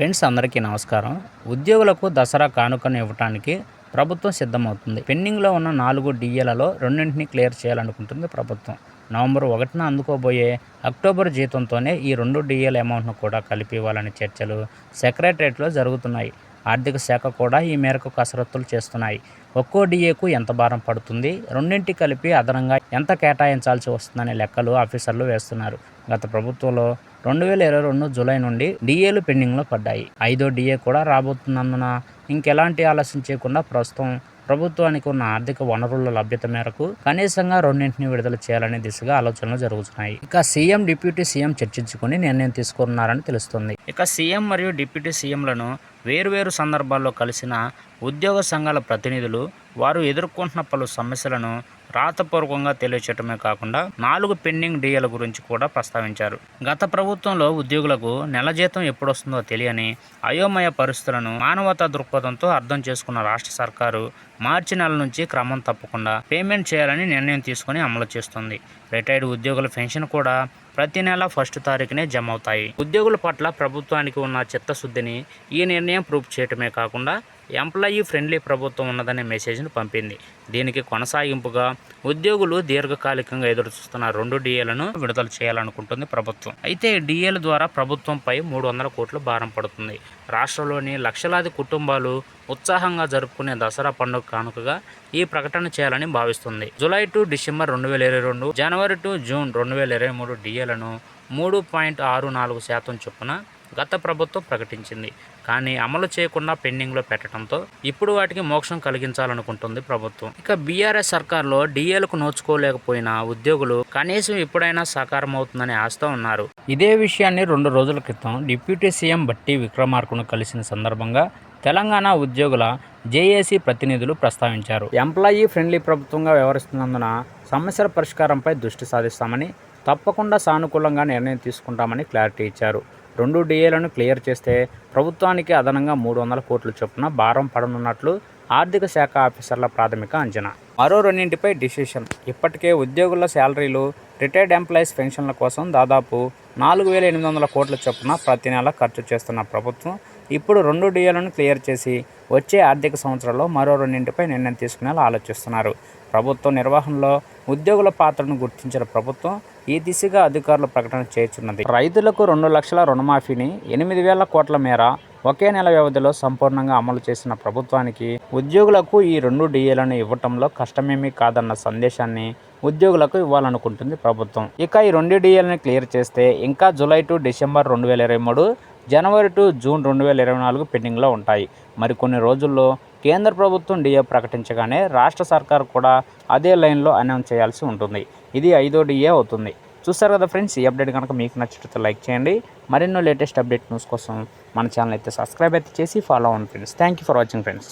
Friends అందరికీ నమస్కారం. ఉద్యోగులకు దసరా కానుకను ఇవ్వడానికి ప్రభుత్వం సిద్ధమవుతుంది. పెండింగ్లో ఉన్న నాలుగు డిఏలలో రెండింటిని క్లియర్ చేయాలనుకుంటుంది ప్రభుత్వం. నవంబర్ ఒకటిన అందుకోబోయే అక్టోబర్ జీతంతోనే ఈ రెండు డిఏల అమౌంట్ను కూడా కలిపి ఇవ్వాలనే చర్చలు సెక్రటరేట్లో జరుగుతున్నాయి. ఆర్థిక శాఖ కూడా ఈ మేరకు కసరత్తులు చేస్తున్నాయి. ఒక్కో డిఏకు ఎంత భారం పడుతుంది? రెండింటి కలిపి అదనంగా ఎంత కేటాయించాల్సి వస్తుందనే లెక్కలు ఆఫీసర్లు వేస్తున్నారు. గత ప్రభుత్వంలో రెండు వేల ఇరవై రెండు జూలై నుండి డిఏలు పెండింగ్లో పడ్డాయి. ఐదో డిఏ కూడా రాబోతున్నందున ఇంకెలాంటి ఆలస్యం చేయకుండా ప్రస్తుతం ప్రభుత్వానికి ఉన్న ఆర్థిక వనరుల లభ్యత మేరకు కనీసంగా రెండింటిని విడుదల చేయాలనే దిశగా ఆలోచనలు జరుగుతున్నాయి. ఇక సీఎం డిప్యూటీ సీఎం చర్చించుకుని నిర్ణయం తీసుకున్నారని తెలుస్తుంది. ఇక సీఎం మరియు డిప్యూటీ సీఎంలను వేరువేరు సందర్భాల్లో కలిసిన ఉద్యోగ సంఘాల ప్రతినిధులు వారు ఎదుర్కొంటున్న పలు సమస్యలను రాతపూర్వకంగా తెలియచేయటమే కాకుండా నాలుగు పెండింగ్ డిఎల గురించి కూడా ప్రస్తావించారు. గత ప్రభుత్వంలో ఉద్యోగులకు నెల జీతం ఎప్పుడొస్తుందో తెలియని అయోమయ పరిస్థితులను మానవతా దృక్పథంతో అర్థం చేసుకున్న రాష్ట్ర సర్కారు మార్చి నెల నుంచి క్రమం తప్పకుండా పేమెంట్ చేయాలని నిర్ణయం తీసుకుని అమలు చేస్తుంది. రిటైర్డ్ ఉద్యోగుల పెన్షన్ కూడా ప్రతి నెల ఫస్ట్ తారీఖునే జమ అవుతాయి ఉద్యోగుల పట్ల ప్రభుత్వానికి ఉన్న చిత్తశుద్ధిని ఈ నిర్ణయం ప్రూఫ్ చేయటమే కాకుండా ఎంప్లాయీ ఫ్రెండ్లీ ప్రభుత్వం ఉన్నదనే మెసేజ్ను పంపింది. దీనికి కొనసాగింపుగా ఉద్యోగులు దీర్ఘకాలికంగా ఎదురుచూస్తున్న రెండు డిఏలను విడుదల చేయాలనుకుంటుంది ప్రభుత్వం. అయితే డిఏల ద్వారా ప్రభుత్వంపై మూడు వందల కోట్లు భారం పడుతుంది. రాష్ట్రంలోని లక్షలాది కుటుంబాలు ఉత్సాహంగా జరుపుకునే దసరా పండుగ కానుకగా ఈ ప్రకటన చేయాలని భావిస్తుంది. జూలై టు డిసెంబర్ రెండు వేల ఇరవై రెండు జనవరి టు జూన్ రెండు వేల ఇరవై మూడు డిఏలను మూడు పాయింట్ ఆరు నాలుగు శాతం చొప్పున గత ప్రభుత్వం ప్రకటించింది. కానీ అమలు చేయకుండా పెండింగ్లో పెట్టడంతో ఇప్పుడు వాటికి మోక్షం కలిగించాలనుకుంటుంది ప్రభుత్వం. ఇక బీఆర్ఎస్ సర్కార్లో డిఏలకు నోచుకోలేకపోయిన ఉద్యోగులు కనీసం ఎప్పుడైనా సాకారం అవుతుందని ఆశతో ఉన్నారు. ఇదే విషయాన్ని రెండు రోజుల క్రితం డిప్యూటీ సీఎం బట్టి విక్రమార్కును కలిసిన సందర్భంగా తెలంగాణ ఉద్యోగుల జేఏసీ ప్రతినిధులు ప్రస్తావించారు. ఎంప్లాయీ ఫ్రెండ్లీ ప్రభుత్వంగా వ్యవహరిస్తున్నందున సమస్యల పరిష్కారంపై దృష్టి సాధిస్తామని తప్పకుండా సానుకూలంగా నిర్ణయం తీసుకుంటామని క్లారిటీ ఇచ్చారు. రెండు డిఏలను క్లియర్ చేస్తే ప్రభుత్వానికి అదనంగా మూడు వందల కోట్ల చొప్పున భారం పడనున్నట్లు ఆర్థిక శాఖ ఆఫీసర్ల ప్రాథమిక అంచనా. మరో రెండింటిపై డిసిషన్. ఇప్పటికే ఉద్యోగుల శాలరీలు రిటైర్డ్ ఎంప్లాయీస్ పెన్షన్ల కోసం దాదాపు నాలుగు వేల ఎనిమిది వందల కోట్ల చొప్పున ప్రతి నెల ఖర్చు చేస్తున్న ప్రభుత్వం ఇప్పుడు రెండు డిఏలను క్లియర్ చేసి వచ్చే ఆర్థిక సంవత్సరంలో మరో రెండింటిపై నిర్ణయం తీసుకునేలా ఆలోచిస్తున్నారు. ప్రభుత్వ నిర్వహణలో ఉద్యోగుల పాత్రను గుర్తించిన ప్రభుత్వం ఈ దిశగా అధికారులు ప్రకటన చేస్తున్నది. రైతులకు రెండు లక్షల రుణమాఫీని ఎనిమిది వేల కోట్ల మేర ఒకే నెల వ్యవధిలో సంపూర్ణంగా అమలు చేసిన ప్రభుత్వానికి ఉద్యోగులకు ఈ రెండు డిఏలను ఇవ్వటంలో కష్టమేమీ కాదన్న సందేశాన్ని ఉద్యోగులకు ఇవ్వాలనుకుంటుంది ప్రభుత్వం. ఇక ఈ రెండు డిఏలను క్లియర్ చేస్తే ఇంకా జూలై టు డిసెంబర్ రెండు వేల ఇరవై మూడు జనవరి టు జూన్ రెండు వేల ఇరవై నాలుగు పెండింగ్లో ఉంటాయి. మరికొన్ని రోజుల్లో కేంద్ర ప్రభుత్వం డిఏ ప్రకటించగానే రాష్ట్ర సర్కార్ కూడా అదే లైన్లో అనౌన్స్ చేయాల్సి ఉంటుంది. ఇది ఐదో డిఏ అవుతుంది. చూస్తారు కదా ఫ్రెండ్స్ ఈ అప్డేట్ కనుక మీకు నచ్చితే లైక్ చేయండి. మరెన్నో లేటెస్ట్ అప్డేట్ న్యూస్ కోసం మన ఛానల్ అయితే సబ్స్క్రైబ్ అయితే చేసి ఫాలో అవ్వండి friends. Thank you for watching friends